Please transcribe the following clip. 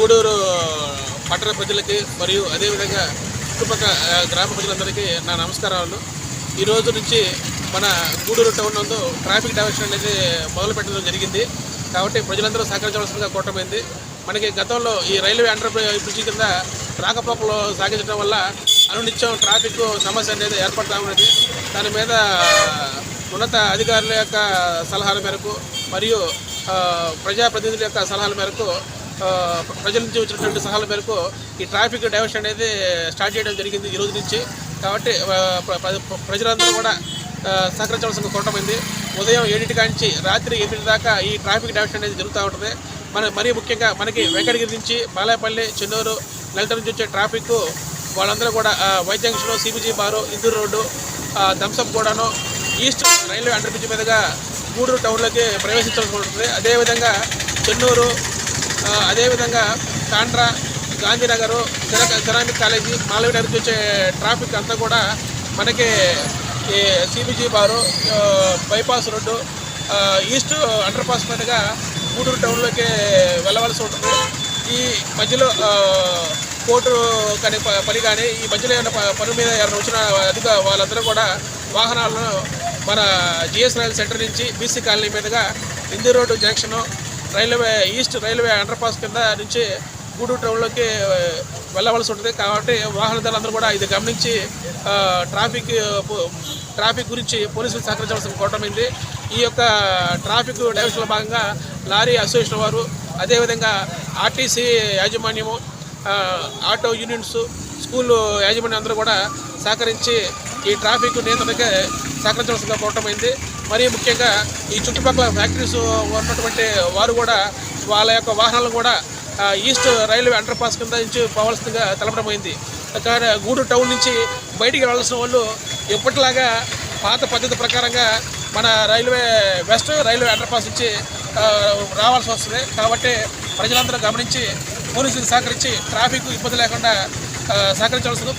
గూడూరు పట్టణ ప్రజలకి మరియు అదేవిధంగా చుట్టుపక్కల గ్రామ ప్రజలందరికీ నా నమస్కారాలు. ఈ రోజు నుంచి మన గూడూరు టౌన్ నందు ట్రాఫిక్ డైవర్షన్ అనేది మొదలు పెట్టడం జరిగింది. కాబట్టి ప్రజలందరూ సహకరించవలసిందిగా కోరటమైంది. మనకి గతంలో ఈ రైల్వే అండర్ బ్రిడ్జి కింద రాకపోకలు సాగించడం వల్ల అనునిత్యం ట్రాఫిక్ సమస్య అనేది ఏర్పడతా ఉన్నది. దాని మీద ఉన్నత అధికారుల యొక్క సలహాల మేరకు మరియు ప్రజాప్రతినిధుల యొక్క సలహాల మేరకు ప్రజల నుంచి వచ్చినటువంటి సలహాల మేరకు ఈ ట్రాఫిక్ డైవర్షన్ అనేది స్టార్ట్ చేయడం జరిగింది ఈ రోజు నుంచి. కాబట్టి ప్రజలందరూ కూడా సహకరించవలసిన కోటమైంది ఉదయం ఏడింటి కాంచి రాత్రి ఎనిమిది దాకా ఈ ట్రాఫిక్ డైవర్షన్ అనేది జరుగుతూ ఉంటుంది. మన మరీ ముఖ్యంగా మనకి వెంకటగిరి నుంచి బాలాయపల్లి చెన్నూరు నెలట నుంచి వచ్చే ట్రాఫిక్ వాళ్ళందరూ కూడా ఆ, జంక్షన్ సిబిజీ బారు ఇందూరు రోడ్డు ఆ, థమ్సప్ కూడాను ఈస్ట్ రైల్వే అండర్ బ్రిడ్జ్ మీదుగా గూడూరు టౌన్లోకి ప్రవేశించాల్సి ఉంటుంది. అదేవిధంగా చెన్నూరు అదేవిధంగా కాండ్రా గాంధీనగర్ సెరామిక్ కాలేజీ మాలవి నగర్ వచ్చే ట్రాఫిక్ అంతా కూడా మనకి ఈ సిబిజీ బారు bypass road east under pass మీదుగా గూడూరు టౌన్లోకి వెళ్ళవలసి ఉంటుంది. ఈ మధ్యలో కోర్టు కానీ పని కానీ ఈ మధ్యలో ఏమైనా పని మీద ఎవరైనా వచ్చిన అధిక వాళ్ళందరూ కూడా వాహనాలను మన జిఎస్ రాయల్ సెంటర్ నుంచి బీసీ కాలనీ మీదుగా ఇంది road junction railway east railway underpass కింద నుంచి గూడూరు టౌన్లోకి వెళ్ళవలసి ఉంటుంది. కాబట్టి వాహనదారులందరూ కూడా ఇది గమనించి ట్రాఫిక్ ట్రాఫిక్ గురించి పోలీసులు సహకరించవలసిన కోటమైంది ఈ యొక్క ట్రాఫిక్ డైవర్షన్లో భాగంగా లారీ అసోసియేషన్ వారు అదేవిధంగా ఆర్టీసీ యాజమాన్యము ఆటో యూనియన్స్ స్కూల్ యాజమాన్యం అందరూ కూడా సహకరించి ఈ ట్రాఫిక్ నియంత్రణకి సహకరించవలసిన కోటమైంది మరీ ముఖ్యంగా ఈ చుట్టుపక్కల ఫ్యాక్టరీస్ ఉన్నటువంటి వారు కూడా వాళ్ళ యొక్క వాహనాలను కూడా ఈస్ట్ రైల్వే అండర్ పాస్ కింద నుంచి పోవాల్సిందిగా తెలపడమైంది. కానీ గూడూరు టౌన్ నుంచి బయటికి వెళ్ళాల్సిన వాళ్ళు ఎప్పటిలాగా పాత పద్ధతి ప్రకారంగా మన railway west railway under pass నుంచి రావాల్సి వస్తుంది. కాబట్టి ప్రజలందరూ గమనించి పోలీసులు సహకరించి ట్రాఫిక్ ఇబ్బంది లేకుండా ఆ, సహకరించవలసిందిగా